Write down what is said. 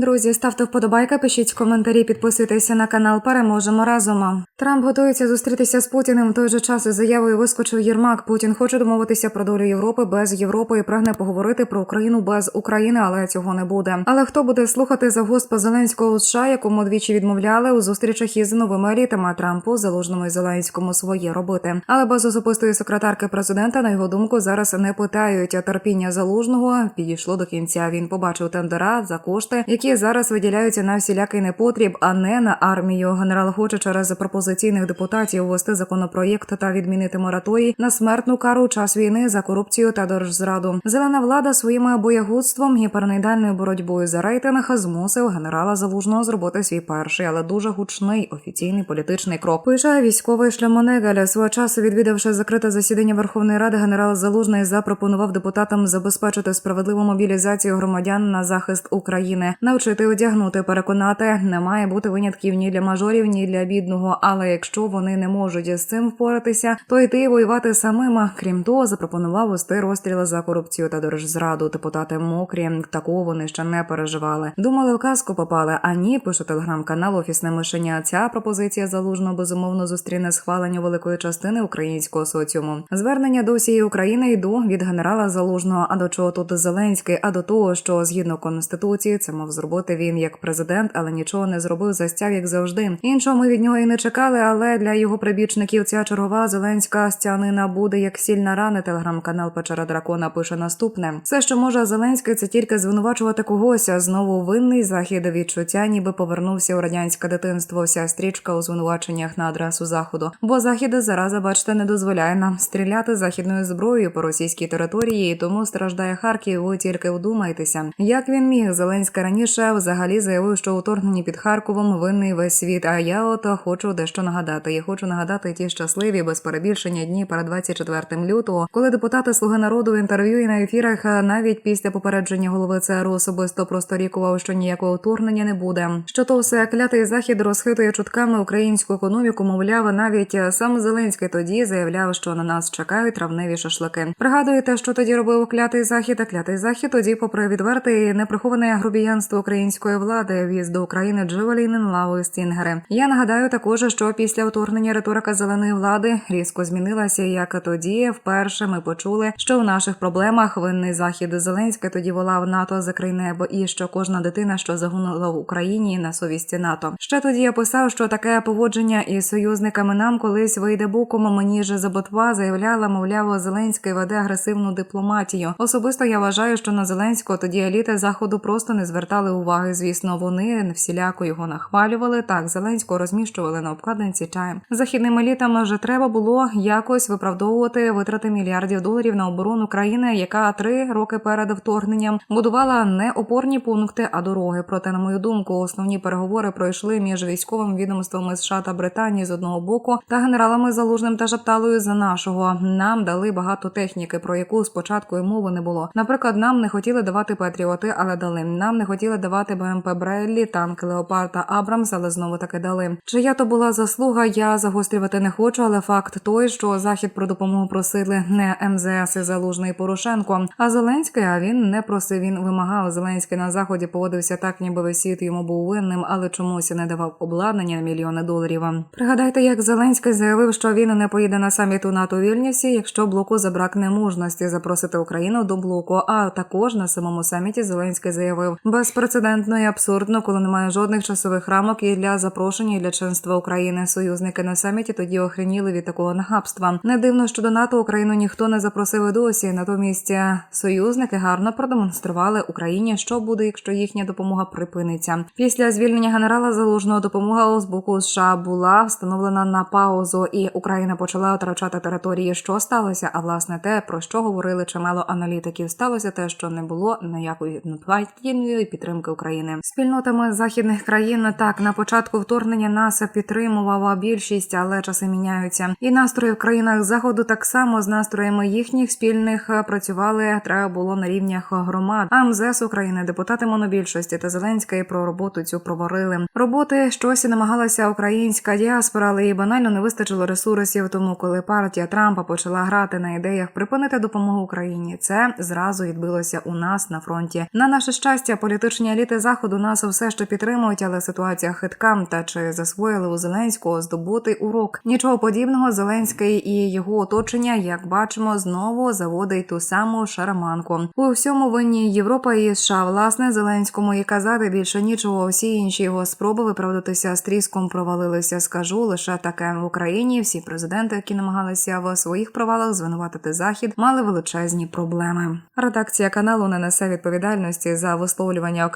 Друзі, ставте вподобайки, пишіть коментарі, підписуйтеся на канал. Переможемо разом. Трамп готується зустрітися з Путіним. В той же час із заявою вискочив Єрмак. Путін хоче домовитися про долю Європи без Європи і прагне поговорити про Україну без України, але цього не буде. Але хто буде слухати завгоспа Зеленського у США, якому двічі відмовляли у зустрічах із новими елітами Трампу, залужному і Зеленському своє робити. Але без особистої секретарки президента, на його думку, зараз не питають. Терпіння залужного підійшло до кінця. Він побачив тендера за кошти, які зараз виділяються на всілякий непотріб, а не на армію. Генерал хоче через пропозиційних депутатів ввести законопроєкт та відмінити мораторій на смертну кару час війни за корупцію та держзраду. Зелена влада своїм боягудством і параноїдальною боротьбою за рейтинг змусив генерала залужного зробити свій перший, але дуже гучний офіційний політичний крок. Пише військовий шлямонегаль. Свого часу відвідавши закрите засідання Верховної Ради, генерал Залужний запропонував депутатам забезпечити справедливу мобілізацію громадян на захист України, навчити одягнути, переконати, не має бути винятків ні для мажорів, ні для бідного. Але якщо вони не можуть з цим впоратися, то йти воювати самим. Крім того, запропонував вести розстріли за корупцію та держзраду. Депутати мокрі такого вони ще не переживали. Думали, в казку попали. А ні, пише телеграм-канал Офісне мишеня. Ця пропозиція залужно безумовно зустріне схвалення великої частини українського соціуму. Звернення до всієї України йду від генерала Залужного. А до чого тут Зеленський? А до того, що згідно конституції це мав зробити він як президент, але нічого не зробив. Застяв як завжди. Іншого ми від нього і не чекали. Але для його прибічників ця чергова зеленська стянина буде як сильна рана. Телеграм-канал Печера Дракона пише наступне: все, що може Зеленський, це тільки звинувачувати когось. А знову винний захід відчуття, ніби повернувся у радянське дитинство. Вся стрічка у звинуваченнях на адресу заходу. Бо захід зараза, бачите, не дозволяє нам стріляти західною зброєю по російській території, і тому страждає Харків. Ви тільки вдумайтеся, як він міг Зеленський раніше взагалі заявив, що у торгненні під Харковом винний весь світ. А я от хочу дещо нагадати. Я хочу нагадати ті щасливі без перебільшення дні перед 24 лютого, коли депутати Слуги народу в інтерв'ю і на ефірах навіть після попередження голови ЦРУ особисто просторікував, що ніякого вторгнення не буде. Що то все клятий захід розхитує чутками українську економіку. Мовляв, навіть сам Зеленський тоді заявляв, що на нас чекають травневі шашлики. Пригадуєте, що тоді робив клятий захід? А клятий захід тоді, попри відверте і неприховане грубіянство української влади, віз до України Джевелін, Лаву і Стінгери. Я нагадаю також, що після вторгнення риторика зеленої влади різко змінилася. Як тоді вперше ми почули, що в наших проблемах винний захід Зеленський тоді волав НАТО закрий небо, і що кожна дитина, що загинула в Україні, на совісті НАТО. Ще тоді я писав, що таке поводження із союзниками нам колись вийде боком. Мені ж Заботва заявляла, мовляв, Зеленський веде агресивну дипломатію. Особисто я вважаю, що на Зеленського тоді еліти заходу просто не звертали уваги. Звісно, вони всіляко його нахвалювали. Так, Зеленського розміщували на обкладинці чаєм. Західним елітам вже треба було якось виправдовувати витрати мільярдів доларів на оборону країни, яка три роки перед вторгненням будувала не опорні пункти, а дороги. Проте, на мою думку, основні переговори пройшли між військовими відомствами США та Британії з одного боку та генералами Залужним та Шапталою за нашого. Нам дали багато техніки, про яку спочатку і мови не було. Наприклад, нам не хотіли давати патріоти, але дали. Нам не хотіли давати БМП Бреллі, танки Леопард та Абрамс, але знову таки дали. Чия то була заслуга, я загострювати не хочу, але факт той, що захід про допомогу просили не МЗС і Залужний Порошенко, а Зеленський. А він не просив. Він вимагав. Зеленський на заході поводився так, ніби весь йому був винним, але чомусь не давав обладнання на мільйони доларів. Пригадайте, як Зеленський заявив, що він не поїде на саміт у НАТО Вільнюсі, якщо блоку забракне мужності запросити Україну до блоку. А також на самому саміті Зеленський заявив безпрецедентно і абсурдно, коли немає жодних часових рамок і для запрошення і для членства України. Союзники на саміті тоді охреніли від такого нахабства. Не дивно, що до НАТО Україну ніхто не запросив досі. Натомість союзники гарно продемонстрували Україні, що буде, якщо їхня допомога припиниться. Після звільнення генерала залужного допомога з боку США була встановлена на паузу, і Україна почала втрачати території. Що сталося? А власне те, про що говорили чимало аналітиків, сталося те, що не було ніякої надбательної підтримки України. Спільнотами західних країн так на початку вторгнення нас підтримувала більшість, але часи міняються. І настрої в країнах заходу так само з настроями їхніх спільних працювали. Треба було на рівнях громад. А МЗС України, депутати монобільшості та Зеленська про роботу цю проварили. Роботи щось намагалася українська діаспора, але їй банально не вистачило ресурсів. Тому, коли партія Трампа почала грати на ідеях припинити допомогу Україні, це зразу відбилося у нас на фронті. На наше щастя, політичні Політичні еліти заходу нас все ще підтримують, але ситуація хитка. Та чи засвоїли у Зеленського здобутий урок? Нічого подібного. Зеленський і його оточення, як бачимо, знову заводить ту саму шараманку. У всьому винні Європа і США. Власне, Зеленському і казати більше нічого. Всі інші його спроби виправдатися з тріском провалилися. Скажу лише таке в Україні. Всі президенти, які намагалися в своїх провалах звинуватити захід, мали величезні проблеми. Редакція каналу не несе відповідальності за висловлювання